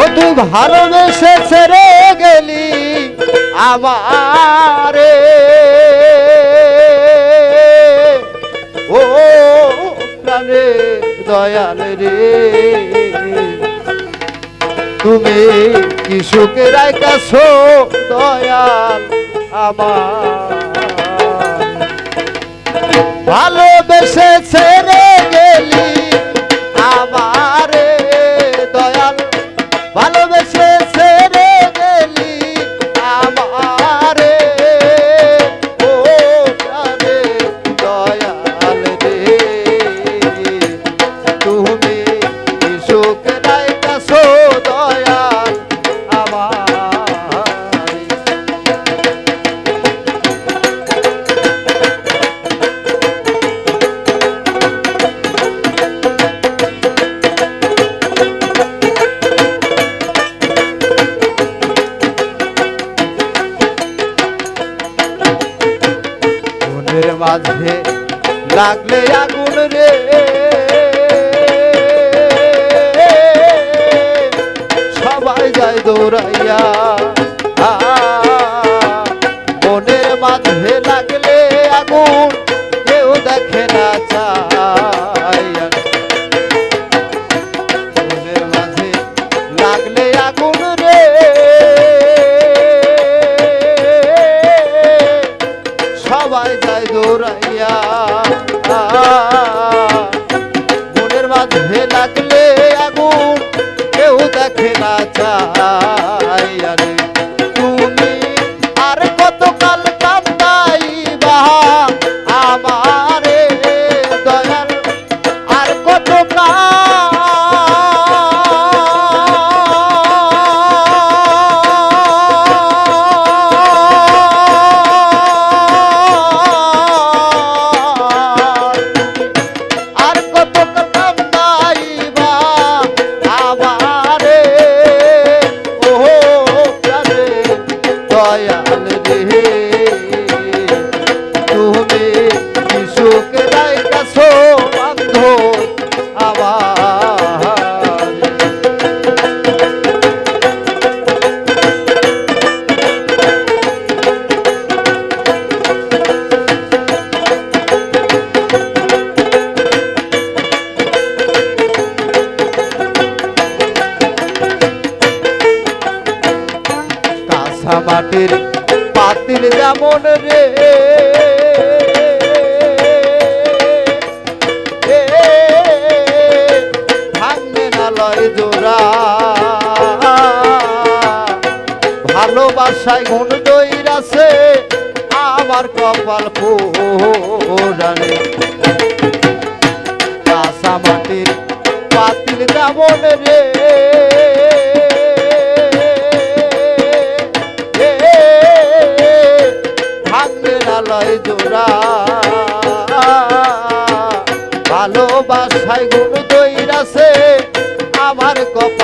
ও তুই ভালোবেসে ছেড়ে গেলি আমারে। ও প্রাণে দয়াল রে, তুমি কি সুখে রাইকাছো দয়াল আমার? ভালোবেসে ছেড়ে গেলি মাঝে লাগলে আগুন রে। সবাই যায় দৌড়াইয়া। মনের মাঝে লাগলে আগুন কেউ দেখে না দেখে না দয়াল রে মাটির পাতিল যেমন রে। ভাঙে না লয় জোড়া। ভালোবাসায় গুণ দইরাছে আমার কপাল পোড়ানে কাঁচা মাটির পাতিল যেমন রে। আমার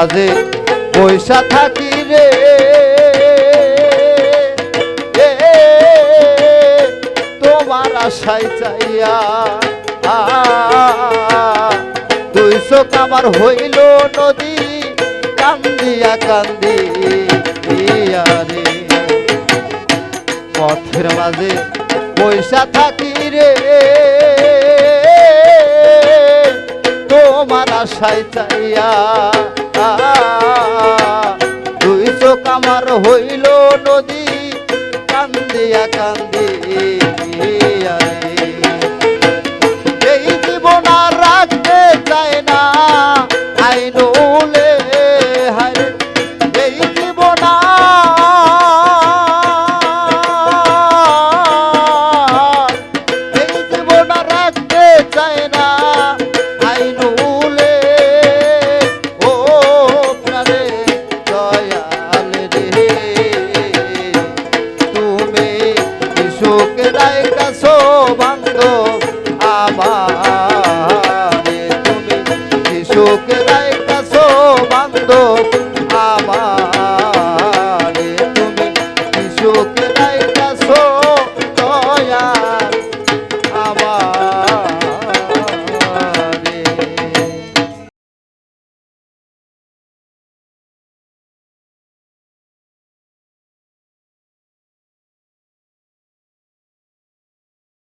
মাঝে পয়সা থাকি রে। তোমার আশাই চাইয়া দুই চোখ আমার হইল নদী, কান্দিয়া কান্দিয়া রে। পথের মাঝে পয়সা থাকি রে। তোমার আশা আশায় চাইয়া দুইশো কাম